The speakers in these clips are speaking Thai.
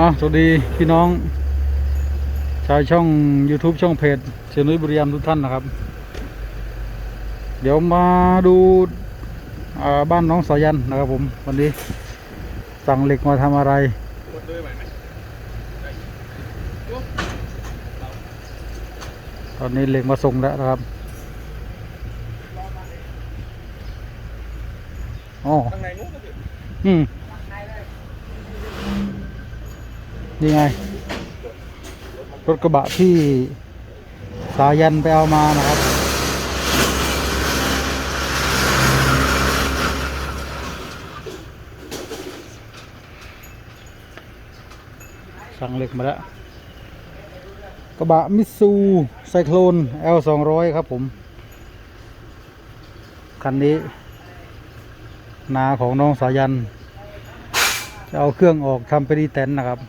อะสวัสดีพี่น้อง ชาวช่อง YouTube ช่องเพจเชนุยบุรีรัมย์ทุกท่านนะครับ เดี๋ยวมาดูอ่าบ้านน้องสายันนะครับผมวันนี้สั่งเหล็กมาทำอะไรตอนนี้เหล็กมาส่งแล้วนะครับอ๋อข้างในนู้นก็คืออื มนี่ไง รถกระบะที่สายันไปเอามานะครับ สั่งเหล็กมาแล้วกระบะมิซูไซโคลน L 2 0 0 ครับผม คันนี้ นาของน้องสายัน จะเอาเครื่องออกทำเป็นอีแตนนะครับ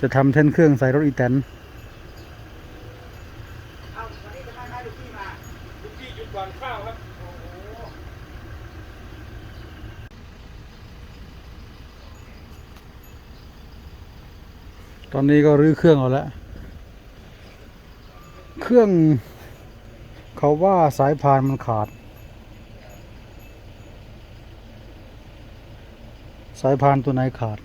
จะทำเท่นเครื่องใส่รถอีแตนลูกพี่หยุดก่อนข้าวครับตอนนี้ก็รื้อเครื่องเอาแล้ว เครื่องเขาว่าสายพานมันขาด สายพานตัวไหนขาด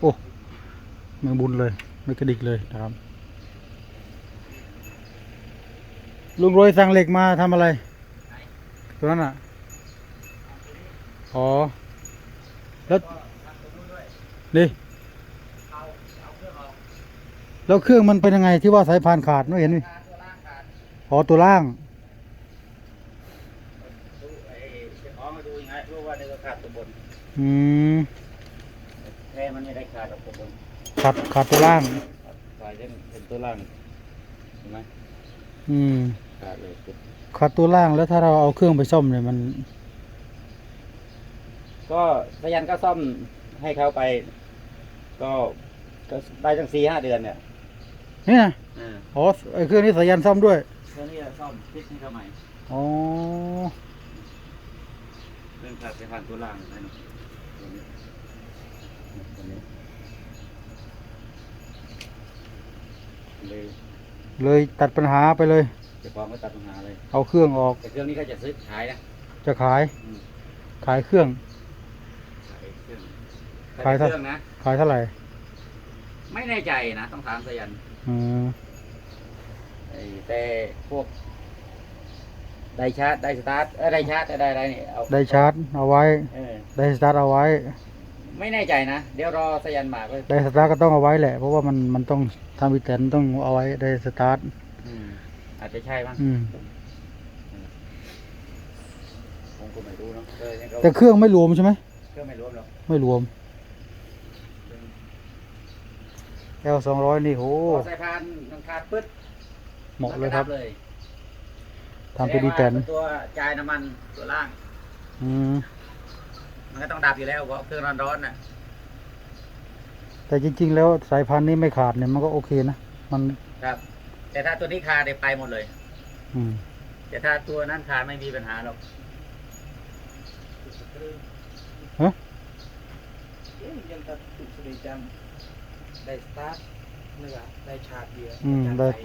โอ้ ไม่บุญเลย ไม่กระดิกเลยนะครับลุงโรยสั่งเหล็กมาทำอะไรตัวนั้นอะอ๋อแล้วนี่แล้วเครื่องมันเป็นยังไงที่ว่าสายพานขาดไม่เห็นนี่อ๋อตัวล่างดูไอ้เจ้าของมาดูยังไงรู้ว่านี่ก็ขาดตัวบนอืมแท้มันไม่ได้ขาดหรอกตัวบน ขาดขาดตัวล่าง ขาดเช่นเป็นตัวล่างเห็นไหมอืมขาดเลยจุดขาดตัวล่างแล้วถ้าเราเอาเครื่องไปซ่อมเนี่ยมัน ก็พยันก็ซ่อมให้เขาไป ก็ก็ได้ตั้งสี่ห้าเดือนเนี่ยนี่นะอ่าอ๋อไอเครื่องนี้สายันซ่อมด้วย เครื่องนี้ซ่อมฟิตให้เขาใหม่อ๋อเรื่องขาดไปผ่านตัวล่างนั่นตัวนี้ตัวนี้ เลยเลยตัดปัญหาไปเลย เจ้าของก็ตัดปัญหาเลยเอาเครื่องออกแต่เครื่องนี้เขาจะซื้อขายนะจะขายอืมขายเครื่อง ขายเครื่องขายเท่า เครื่องนะ ขายเท่าไหร่ไม่แน่ใจนะ ต้องถามสยันอืมไอ้แต่พวก ไดชาร์จไดสตาร์ทเออไดชาร์จได้อะไรนี่เอาได้ชาร์จเอาไว้เออได้สตาร์ทเอาไว้ ไม่แน่ใจนะ เดี๋ยวรอสยันมาก็ได้สตาร์ทก็ต้องเอาไว้แหละ เพราะว่ามันมันต้องทำอีแตนต้องเอาไว้ได้สตาร์ทอืมอาจจะใช่บ้างอืมผมก็ไม่รู้เนาะเออยังก็แต่เครื่องไม่รวมใช่ไหมเครื่องไม่รวมหรอกไม่รวม L สองร้อยนี่โหพอสายพานมันขาดปึ๊ดเหมาะเลยครับมันก็ดัเลยทำเป็นอีแตนสดงว่าตัวจ่ายน้ำมันตัวล่าง อืม มันก็ต้องดับอยู่แล้วเพราะเครื่องร้อนๆน่ะแต่จริง ๆ แล้วสายพันธุ์นี้ไม่ขาดเนี่ยมันก็โอเคนะมันครับ แต่ถ้าตัวนี้ขาดเนี่ยไปหมดเลย อืมแต่ถ้าตัวนั้นขาดไม่มีปัญหาหรอกฮะยังตัดตุกสดีจังได้สตาร์ทเนื้อได้ชาร์จเบียร์อืมจานได้ไฟ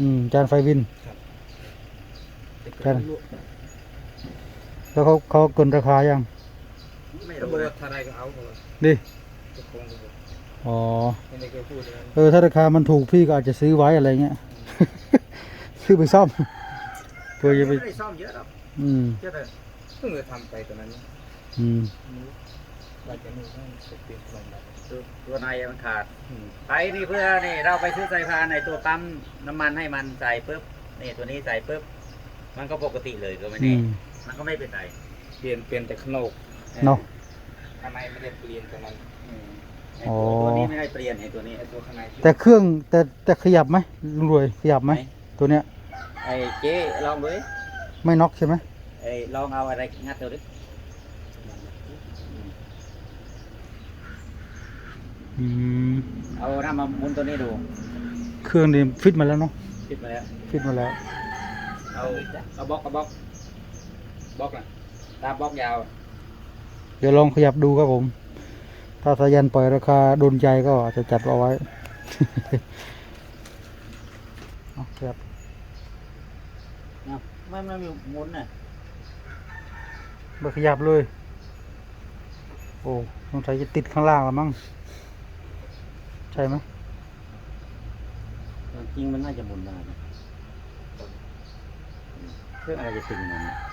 อืมจานไฟวินแต่ก็กันไม่รู้แล้วเขาเขาเกินราคายัง ไม่ก็รู้บอกนะว่าถ้าได้ก็เอาหมดดิจะคงจะบอกอ๋อ ไม่ได้เคยพูดเลยนะเออ ถ้าราคามันถูกพี่ก็อาจจะซื้อไว้อะไรเงี้ย ซื้อไปซ่อมเพื่อจะไป ไม่ได้ซ่อมเยอะหรอกอืม เยอะเลยเพิ่งจะทำไปตอนนั้นอืมนู้ว่าจะนู่นนั่นจะเปลี่ยนลงแบบตัวตัวในมันขาดอืมไปนี่เพื่อนี่เราไปซื้อสายพานในตัวปั๊มน้ำมันให้มันใส่ปุ๊บนี่ตัวนี้ใส่ปุ๊บมันก็ปกติเลยก็ไม่อืนี่ม มันก็ไม่เป็นไรเปลี่ยนเปลี่ยนแต่ขนกเนาะ ข้างในไม่ได้เปลี่ยนตรงนั้นอืมไอ้อ๋อตัวตัวนี้ไม่ได้เปลี่ยนไอ้ตัวนี้ไอ้ตัวข้างในที่แต่เครื่องแต่แต่ขยับไหมลุงรวยขยับไหมไหนตัวเนี้ยไอ้เจ๊ลองดูดิไม่น็อกใช่ไหมไอ้ลองเอาอะไรงัดดูดิอืมเอาน้ำมาหมุนตัวนี้ดูเครื่องนี่ฟิตมาแล้วเนาะคิดมาแล้วฟิตมาแล้วเอาเอาบล็อกเอาบล็อกบล็อกนะตามบล็อกยาว เดี๋ยวลองขยับดูครับผม ถ้าสายันปล่อยราคาโดนใจก็อาจจะจัดเอาไว้เอาขยับเอาไม่ไม่มีหมุนน่ะไม่ขยับเลย โอ้สงสัยจะติดข้างล่างแล้วมั้ง ใช่ไหมจริงมันน่าจะหมุนได้นะเครื่องอะไรจะตึงมันเนี่ย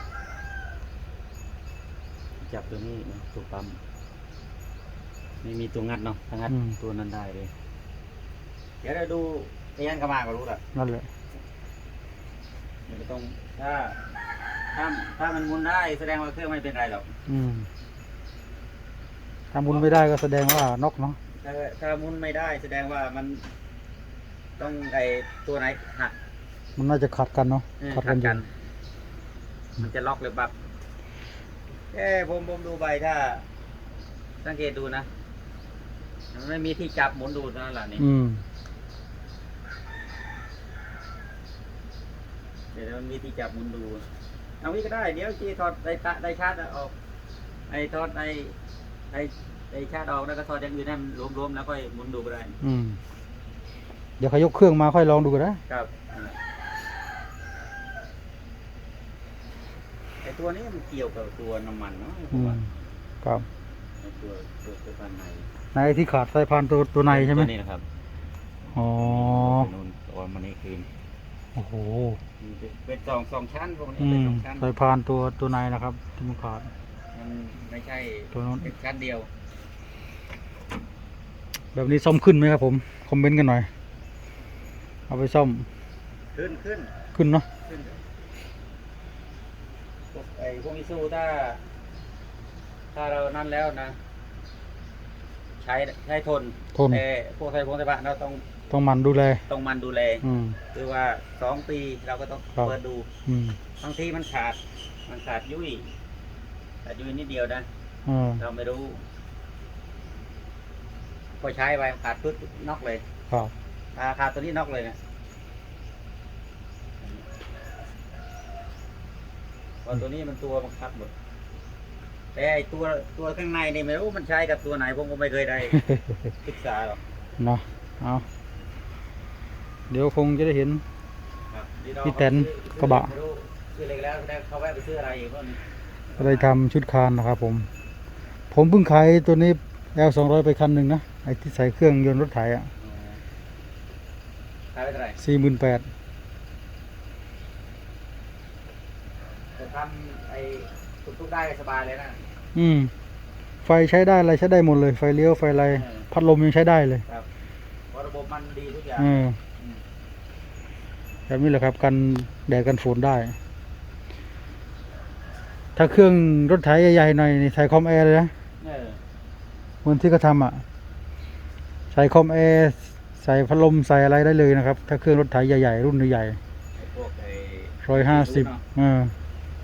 จับตัวนี้นะตัวปั๊มไม่มีตัวงัดเนาะถ้างัดตัวนั้นได้เลย เดี๋ยวเราดูพยันกระมาก็รู้ละนั่นแหละไม่ต้องถ้าถ้าถ้ามันหมุนได้แสดงว่าเครื่องไม่เป็นไรหรอก อืมถ้าหมุนไม่ได้ก็แสดงว่านกเนาะ ถ้าถ้าหมุนไม่ได้แสดงว่ามันต้องไอตัวไหนหักมันน่าจะขัดกันเนาะเออขัดกันอยู่ มันจะล็อกหรือปับ เอ้ผมผมดูใบถ้า สังเกตดูนะมันไม่มีที่จับหมุนดูเท่านั่นแหละนี่อืม เดี๋ยวมันมีที่จับหมุนดูเอาวิก็ได้ เดี๋ยวจีถอดไดตะไดชาร์จออก ไอถอดไอไอไอชาร์จออกแล้วก็ถอดอย่างอื่นให้มันรวมๆแล้วก็หมุนดูก็ได้อืม เดี๋ยวเขายกเครื่องมาค่อยลองดูก็ได้ครับไอ ตัวนี้มันเกี่ยวกับตัวน้ำมันเนาะอืมครับไอตัวตัวตัวภายในในที่ขาดสายพานตัวตัวในใช่ไหมตัวนี้นะครับอ๋อตัวนู้นตัวมันนี่คืนโอ้โหเป็นสองสองชั้นพวกนี้อืเป็นมสองชั้นสายพานตัวตัวในนะครับที่มันขาดมันไม่ใช่ตัวนู้นเป็นชั้นเดียว แบบนี้ซ่อมขึ้นไหมครับผมคอมเมนต์กันหน่อย เอาไปซ่อม ขึ้นขึ้นขึ้นเนาะขึ้นพวก ไอ้พวกมิซูถ้า ถ้าเรานั่นแล้วนะ ใช้ใช้ทนทน แต่พวกไทยพวกไทยบ้านเราต้องต้องหมันดูแล ต้องมันดูแล อืม คือว่าสองปีเราก็ต้องครับ เปิดดูอืมบางทีมันขาด มันขาดยุ่ยขาดยุ่ยนิดเดียวนะอ่าเราไม่รู้ พอใช้ไปขาดปึ๊บน็อกเลยครับ ขาขาดตัวนี้น็อกเลยเนี่ย เพอตัวนี้มันตัวบังคับหมดแต่ไอตัวตัวข้างในนี่ไม่รู้มันใช้กับตัวไหนผมก็ไม่เคยได้ ศึกษาหรอกเนาะเอาเดี๋ยวคงจะได้เห็น ครับดีดอกพี่แตนกระบะ ไม่รู้ซื้อเล็กแล้วได้เขาแวะไปซื้ออะไรอีกเพราะมันได้ทำชุดคานนะครับผม ผมเพิ่งขายตัวนี้ L สองร้อยไปคันหนึ่งนะไอ้ที่ใส่เครื่องยนต์รถไถอะขายไปเท่าไหร่สี่หมื่นแปด จะทำไอ้ทุกๆได้สบายเลยนะ อืม ไฟใช้ได้อะไรใช้ได้หมดเลย ไฟเลี้ยวไฟอะไร เออ พัดลมยังใช้ได้เลย ครับเพราะระบบมันดีทุกอย่างเออแบบนี้แหละครับกันแดดกันฝนได้ ถ้าเครื่องรถไถใหญ่ๆหน่อยนี่ใส่คอมแอร์เลยนะเออเหมือนที่เขาทำอะ ใส่คอมแอร์ใส่พัดลมใส่อะไรได้เลยนะครับ ถ้าเครื่องรถไถใหญ่ๆรุ่นใหญ่ไอ้พวกไอ้ร้อยห้าสิบเนอะเออ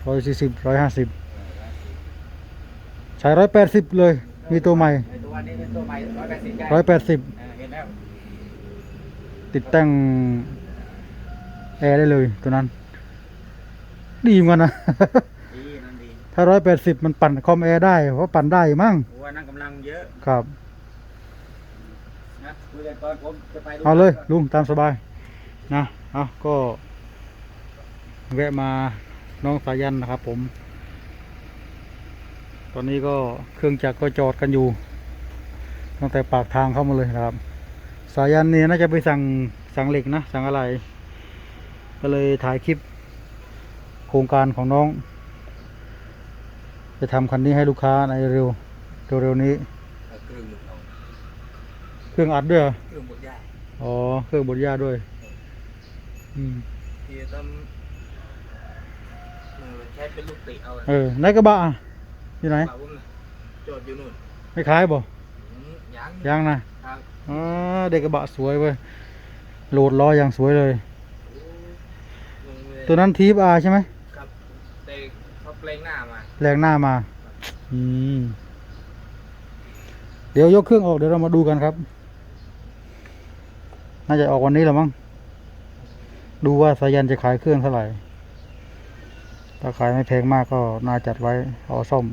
ร้อยสี่สิบร้อยห้าสิบเออร้อยสี่ใช้ร้อยแปดสิบเลย มีตัวใหม่ไอ้ตัวนี้เป็นตัวใหม่ร้อยแปดสิบร้อยแปดสิบเออเห็นแล้วติดตั้งแอร์ได้เลยตัวนั้น ดีเหมือนกันนะดีนั่นดีถ้าร้อยแปดสิบมันปั่นคอมแอร์ได้ เพราะปั่นได้อยู่มั้งเพราะว่านั่งกำลังเยอะ ครับนะคุยกันก่อนผมจะไปดูเอาเลยก่อนลุงตามสบายนะ เอาก็แวะมา น้องสายันนะครับ ผม ตอนนี้ก็เครื่องจักรก็จอดกันอยู่ตั้งแต่ปากทางเข้ามาเลยนะครับ สายันนี่น่าจะไปสั่งสั่งเหล็กนะสั่งอะไร ก็เลยถ่ายคลิป โครงการของน้อง จะทำคันนี้ให้ลูกค้าในเร็วเร็วๆนี้เอาเครื่องหลุดเอาเครื่องอัดด้วยเหรอเครื่องบดยาอ๋อเครื่องบดหญ้าด้วย อืมที่จะต้องเออ ใช้เป็นลูกติเอาเออไหนกระบะอะอยู่ไหนป่าวุ้มนะจอดอยู่นู่นไม่ขายบ่อืมยังยังนะครับอ๋อเด็กกระบะสวยเว้ยโหลดล้ออย่างสวยเลยลงเลยตัวนั้นทีฟอาใช่ไหมครับแต่เขาเปลงหน้ามาแรงหน้ามาอืมเดี๋ยวยกเครื่องออกเดี๋ยวเรามาดูกันครับ น่าจะออกวันนี้แหละมั้งดูว่าสายันจะขายเครื่องเท่าไหร่ต ถ้าขายไม่แพงมากก็น่าจัดไว้เอาซ่อม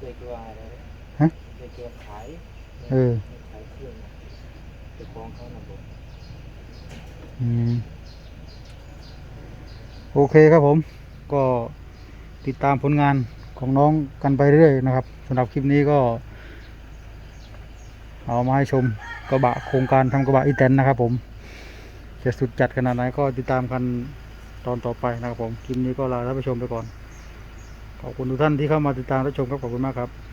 เด็กว่าอะไรฮะเด็กเก็บขายเออขายเครื่องนะเด็กของเขานะผมอืมโอเคครับผม ก็ติดตามผลงานของน้องกันไปเรื่อยนะครับสำหรับคลิปนี้ก็ เอามาให้ชมกระบะโครงการทำกระบะอีแตนนะครับผม จะสุดจัดขนาดไหนก็ติดตามกันตอนต่อไปนะครับผมคลิปนี้ก็ลาท่านผู้ชมไปก่อน ขอบคุณทุกท่านที่เข้ามาติดตามรับชมครับขอบคุณมากครับ